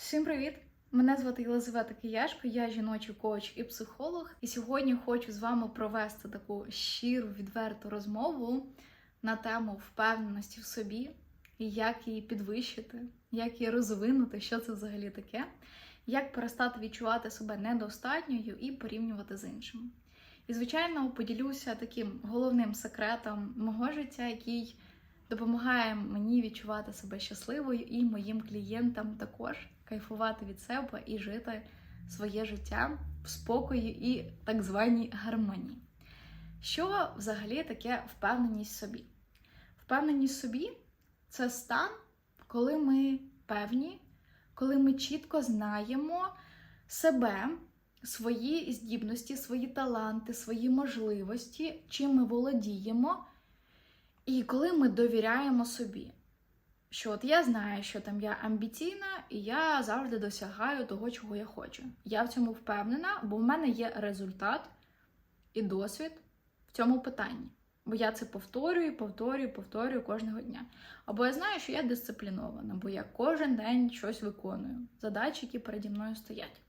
Всім привіт! Мене звати Єлизавета Кияшко, я жіночий коуч і психолог. І сьогодні хочу з вами провести таку щиру, відверту розмову на тему впевненості в собі, як її підвищити, як її розвинути, що це взагалі таке, як перестати відчувати себе недостатньою і порівнювати з іншими. І, звичайно, поділюся таким головним секретом мого життя, який допомагає мені відчувати себе щасливою і моїм клієнтам також кайфувати від себе і жити своє життя в спокої і так званій гармонії. Що взагалі таке впевненість собі? Впевненість собі це стан, коли ми певні, коли ми чітко знаємо себе, свої здібності, свої таланти, свої можливості, чим ми володіємо. І коли ми довіряємо собі, що от я знаю, що там я амбіційна, і я завжди досягаю того, чого я хочу. Я в цьому впевнена, бо в мене є результат і досвід в цьому питанні. Бо я це повторюю, повторюю, повторюю кожного дня. Або я знаю, що я дисциплінована, бо я кожен день щось виконую, задачі, які переді мною стоять.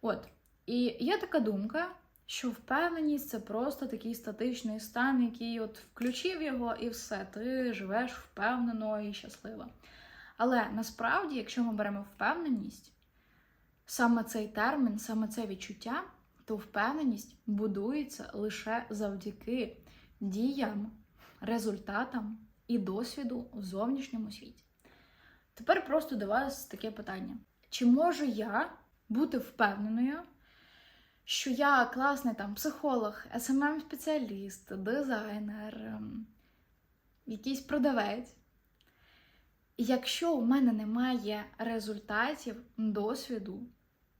От. І є така думка, що впевненість це просто такий статичний стан, який от включив його, і все, ти живеш впевнено і щасливо. Але насправді, якщо ми беремо впевненість, саме цей термін, саме це відчуття, то впевненість будується лише завдяки діям, результатам і досвіду у зовнішньому світі. Тепер просто до вас таке питання: чи можу я бути впевненою? Що я класний там психолог, smm спеціаліст дизайнер, ем, якийсь продавець. Якщо у мене немає результатів, досвіду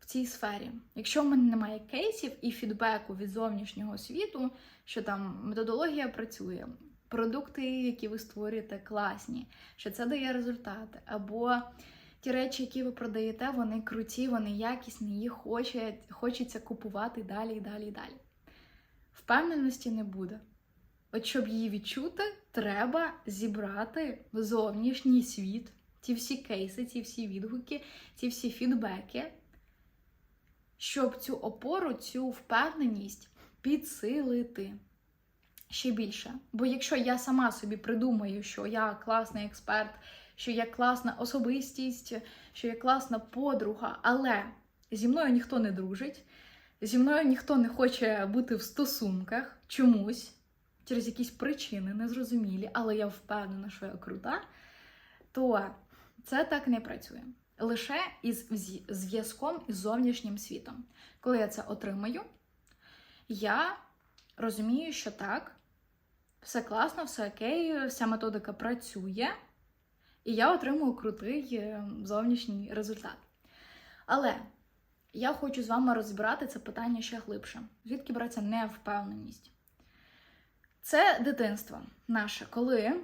в цій сфері, якщо в мене немає кейсів і фідбеку від зовнішнього світу, що там методологія працює, продукти, які ви створюєте, класні, що це дає результати, або ті речі, які ви продаєте, вони круті, вони якісні, їх хоче, хочеться купувати далі і далі і далі. Впевненості не буде. От щоб її відчути, треба зібрати в зовнішній світ ці всі кейси, ці всі відгуки, ці всі фідбеки, щоб цю опору, цю впевненість підсилити ще більше. Бо якщо я сама собі придумаю, що я класний експерт, що я класна особистість, що я класна подруга, але зі мною ніхто не дружить, зі мною ніхто не хоче бути в стосунках чомусь, через якісь причини незрозумілі, але я впевнена, що я крута, то це так не працює. Лише із зв'язком із зовнішнім світом. Коли я це отримаю, я розумію, що так, все класно, все окей, вся методика працює. І я отримую крутий е, зовнішній результат. Але я хочу з вами розібрати це питання ще глибше. Звідки береться невпевненість? Це дитинство наше, коли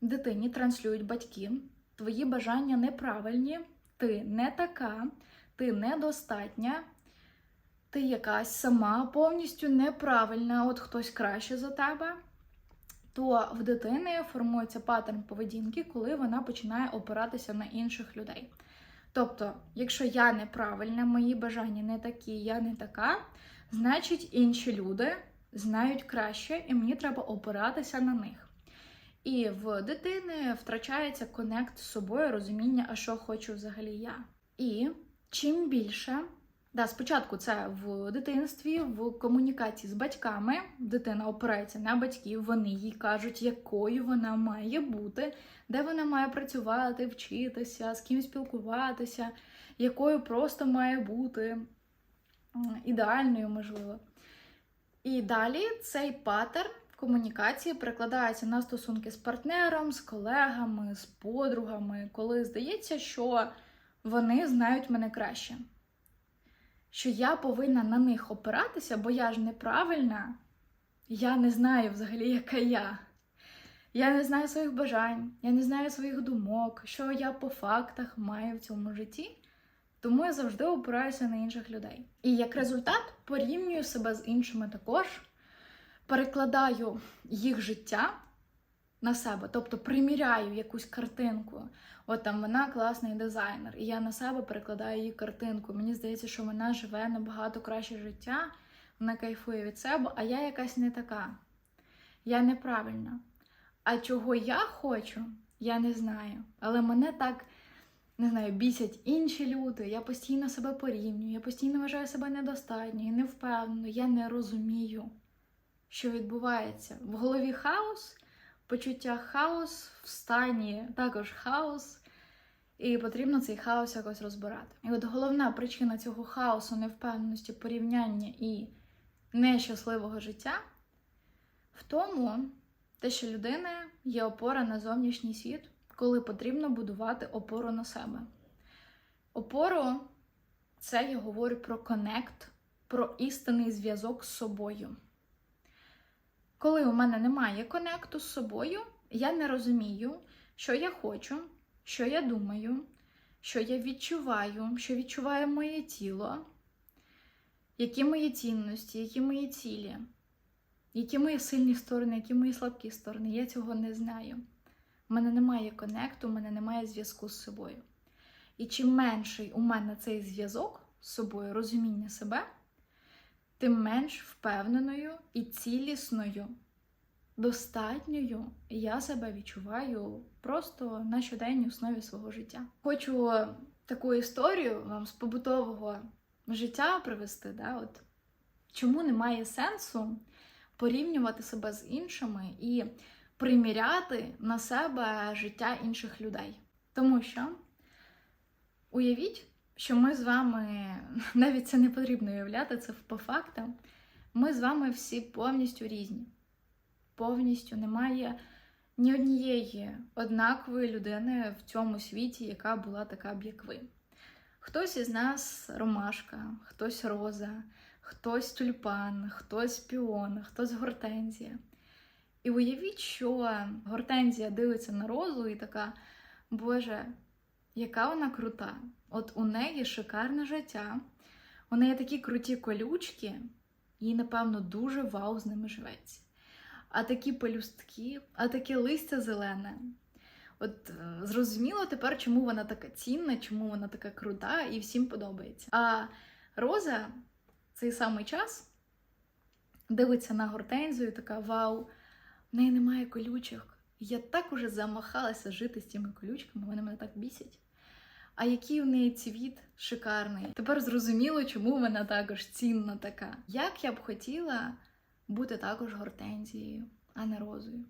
дитині транслюють батьки, твої бажання неправильні, ти не така, ти недостатня, ти якась сама повністю неправильна, от хтось краще за тебе то в дитини формується паттерн поведінки, коли вона починає опиратися на інших людей. Тобто, якщо я неправильна, мої бажання не такі, я не така, значить інші люди знають краще, і мені треба опиратися на них. І в дитини втрачається конект з собою, розуміння, а що хочу взагалі я. І чим більше Да, спочатку це в дитинстві, в комунікації з батьками. Дитина опирається на батьків, вони їй кажуть, якою вона має бути, де вона має працювати, вчитися, з ким спілкуватися, якою просто має бути ідеальною, можливо. І далі цей паттерн комунікації перекладається на стосунки з партнером, з колегами, з подругами, коли здається, що вони знають мене краще що я повинна на них опиратися, бо я ж неправильна, я не знаю взагалі, яка я. Я не знаю своїх бажань, я не знаю своїх думок, що я по фактах маю в цьому житті. Тому я завжди опираюся на інших людей. І як результат порівнюю себе з іншими також, перекладаю їх життя на себе, тобто приміряю якусь картинку. От там вона класний дизайнер, і я на себе перекладаю її картинку. Мені здається, що вона живе набагато краще життя, вона кайфує від себе, а я якась не така. Я неправильна. А чого я хочу, я не знаю. Але мене так, не знаю, бісять інші люди. Я постійно себе порівнюю, я постійно вважаю себе недостатньою, невпевненою, я не розумію, що відбувається. В голові хаос, почуття хаос, в стані також хаос. І потрібно цей хаос якось розбирати. І от головна причина цього хаосу, невпевненості, порівняння і нещасливого життя в тому, те, що людина є опора на зовнішній світ, коли потрібно будувати опору на себе. Опору це я говорю про конект, про істинний зв'язок з собою. Коли у мене немає конекту з собою, я не розумію, що я хочу, що я думаю, що я відчуваю, що відчуває моє тіло, які мої цінності, які мої цілі, які мої сильні сторони, які мої слабкі сторони. Я цього не знаю. У мене немає конекту, у мене немає зв'язку з собою. І чим менший у мене цей зв'язок з собою, розуміння себе, тим менш впевненою і цілісною, достатньою я себе відчуваю просто на щоденній основі свого життя. Хочу таку історію вам з побутового життя привести. Да? От, чому немає сенсу порівнювати себе з іншими і приміряти на себе життя інших людей? Тому що уявіть, що ми з вами, навіть це не потрібно уявляти, це по фактам, ми з вами всі повністю різні. Повністю немає ні однієї однакової людини в цьому світі, яка була така б, як ви. Хтось із нас ромашка, хтось роза, хтось тюльпан, хтось піон, хтось гортензія. І уявіть, що гортензія дивиться на розу і така, Боже, яка вона крута! От у неї шикарне життя, у неї такі круті колючки, їй, напевно, дуже вау з ними живеться. А такі пелюстки, а таке листя зелене. От е, зрозуміло тепер, чому вона така цінна, чому вона така крута і всім подобається. А Роза цей самий час дивиться на гортензію, така вау, в неї немає колючок. Я так уже замахалася жити з цими колючками, вони мене так бісять. А який в неї цвіт шикарний. Тепер зрозуміло, чому вона також цінна така. Як я б хотіла бути також гортензією, а не розою.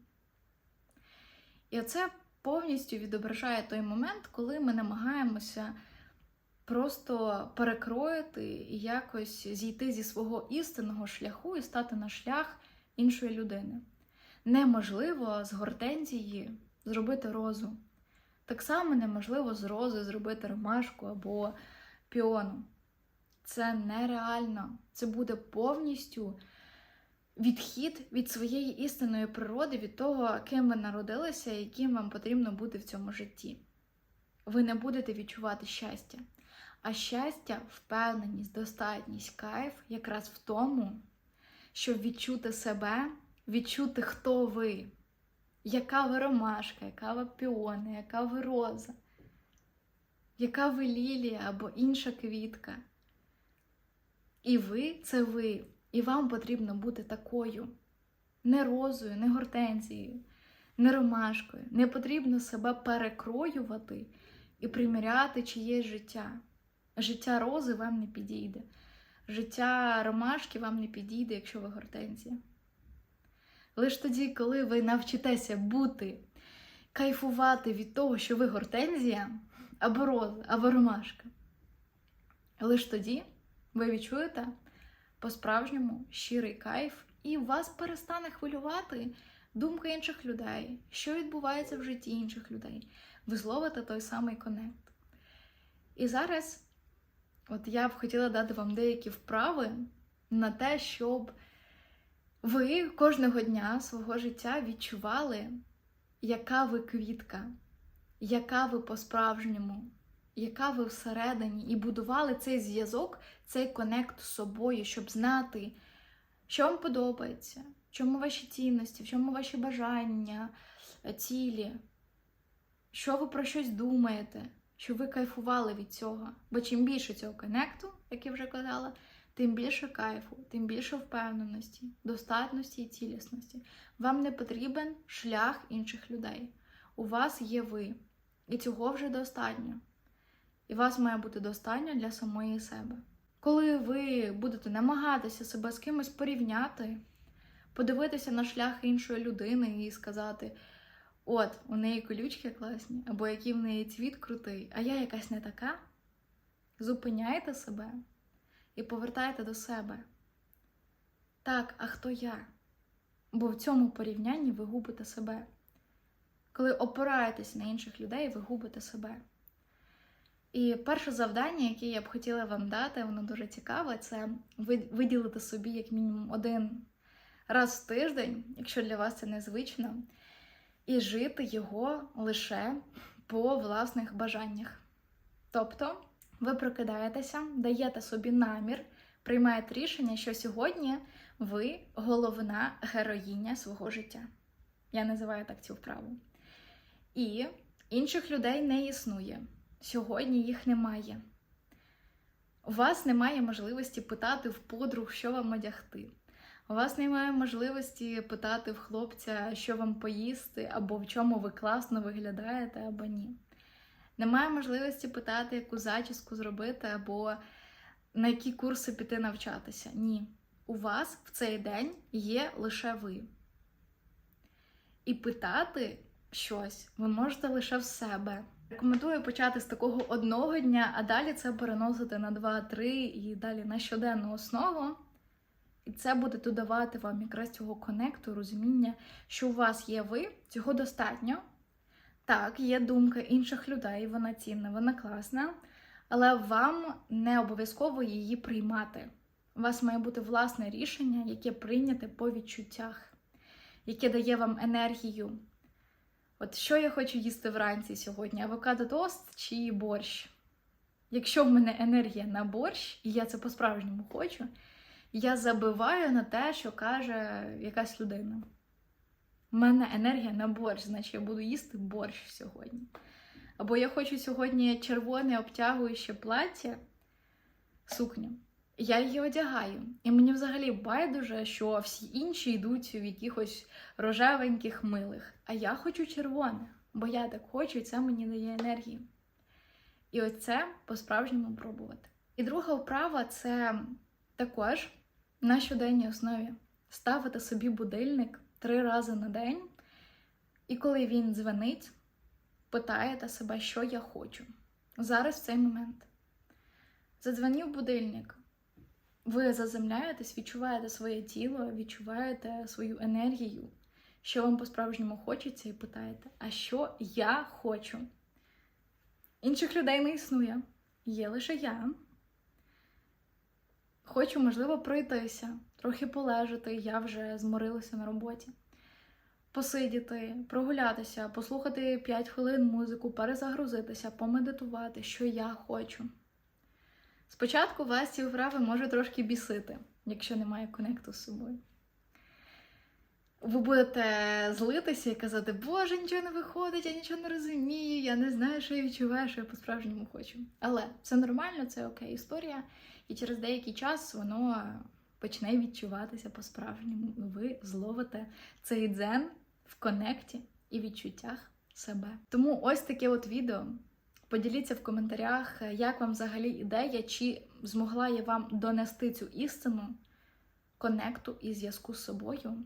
І оце повністю відображає той момент, коли ми намагаємося просто перекроїти і якось зійти зі свого істинного шляху і стати на шлях іншої людини. Неможливо з гортензії зробити розу. Так само неможливо з рози зробити ромашку або піону. Це нереально. Це буде повністю відхід від своєї істинної природи, від того, ким ви народилися і яким вам потрібно бути в цьому житті. Ви не будете відчувати щастя. А щастя, впевненість, достатність, кайф якраз в тому, щоб відчути себе, відчути, хто ви, яка ви ромашка, яка ви піона, яка ви роза, яка ви лілія або інша квітка. І ви це ви. І вам потрібно бути такою. Не розою, не гортензією, не ромашкою. Не потрібно себе перекроювати і приміряти чиєсь життя. Життя рози вам не підійде. Життя ромашки вам не підійде, якщо ви гортензія. Лише тоді, коли ви навчитеся бути, кайфувати від того, що ви гортензія, або роза, або ромашка. Лише тоді ви відчуєте по-справжньому щирий кайф, і вас перестане хвилювати думка інших людей, що відбувається в житті інших людей. Ви зловите той самий конект. І зараз, от я б хотіла дати вам деякі вправи на те, щоб ви кожного дня свого життя відчували, яка ви квітка, яка ви по-справжньому, яка ви всередині, і будували цей зв'язок, цей конект з собою, щоб знати, що вам подобається, в чому ваші цінності, в чому ваші бажання, е, цілі, що ви про щось думаєте, що ви кайфували від цього. Бо чим більше цього коннекту, як я вже казала, тим більше кайфу, тим більше впевненості, достатності і цілісності. Вам не потрібен шлях інших людей. У вас є ви, і цього вже достатньо. І вас має бути достатньо для самої себе. Коли ви будете намагатися себе з кимось порівняти, подивитися на шлях іншої людини і сказати: от, у неї колючки класні, або який в неї цвіт крутий, а я якась не така, зупиняйте себе і повертайте до себе. Так, а хто я? Бо в цьому порівнянні ви губите себе. Коли опираєтесь на інших людей, ви губите себе. І перше завдання, яке я б хотіла вам дати, воно дуже цікаве, це виділити собі як мінімум один раз в тиждень, якщо для вас це незвично, і жити його лише по власних бажаннях. Тобто, ви прокидаєтеся, даєте собі намір, приймаєте рішення, що сьогодні ви головна героїня свого життя. Я називаю так цю вправу. І інших людей не існує. Сьогодні їх немає. У вас немає можливості питати в подруг, що вам одягти. У вас немає можливості питати в хлопця, що вам поїсти, або в чому ви класно виглядаєте, або ні. Немає можливості питати, яку зачіску зробити, або на які курси піти навчатися. Ні. У вас в цей день є лише ви. І питати щось ви можете лише в себе. Рекомендую почати з такого одного дня, а далі це переносити на 2-3 і далі на щоденну основу. І це буде додавати вам якраз цього конекту, розуміння, що у вас є ви, цього достатньо. Так, є думка інших людей, вона цінна, вона класна, але вам не обов'язково її приймати. У вас має бути власне рішення, яке прийняте по відчуттях, яке дає вам енергію. От що я хочу їсти вранці сьогодні: авокадо тост чи борщ? Якщо в мене енергія на борщ, і я це по-справжньому хочу, я забиваю на те, що каже якась людина. У мене енергія на борщ, значить я буду їсти борщ сьогодні. Або я хочу сьогодні червоне обтягуюче плаття, сукню. Я її одягаю. І мені взагалі байдуже, що всі інші йдуть в якихось рожевеньких милих. А я хочу червоне, бо я так хочу, і це мені дає енергію. І оце по-справжньому пробувати. І друга вправа це також на щоденній основі ставити собі будильник три рази на день, і коли він дзвонить, питаєте себе, що я хочу. Зараз в цей момент. Задзвонив будильник. Ви заземляєтесь, відчуваєте своє тіло, відчуваєте свою енергію, що вам по-справжньому хочеться, і питаєте, а що я хочу? Інших людей не існує. Є лише я. Хочу, можливо, пройтися, трохи полежати, я вже зморилася на роботі. Посидіти, прогулятися, послухати 5 хвилин музику, перезагрузитися, помедитувати, що я хочу. Спочатку вас ці вправи може трошки бісити, якщо немає конекту з собою. Ви будете злитися і казати, Боже, нічого не виходить, я нічого не розумію, я не знаю, що я відчуваю, що я по-справжньому хочу. Але це нормально, це окей історія, і через деякий час воно почне відчуватися по-справжньому. Ви зловите цей дзен в конекті і відчуттях себе. Тому ось таке от відео. Поділіться в коментарях, як вам взагалі ідея, чи змогла я вам донести цю істину конекту і зв'язку з собою,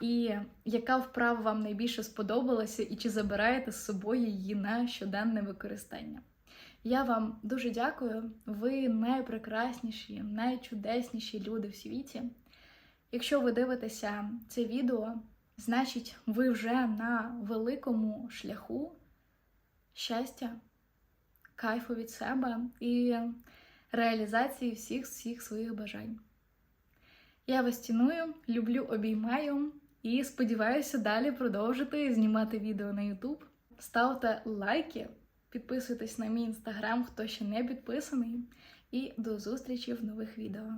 і яка вправа вам найбільше сподобалася, і чи забираєте з собою її на щоденне використання. Я вам дуже дякую. Ви найпрекрасніші, найчудесніші люди в світі. Якщо ви дивитеся це відео, значить, ви вже на великому шляху щастя кайфу від себе і реалізації всіх всіх своїх бажань. Я вас ціную, люблю, обіймаю і сподіваюся далі продовжити знімати відео на YouTube. Ставте лайки, підписуйтесь на мій інстаграм, хто ще не підписаний, і до зустрічі в нових відео.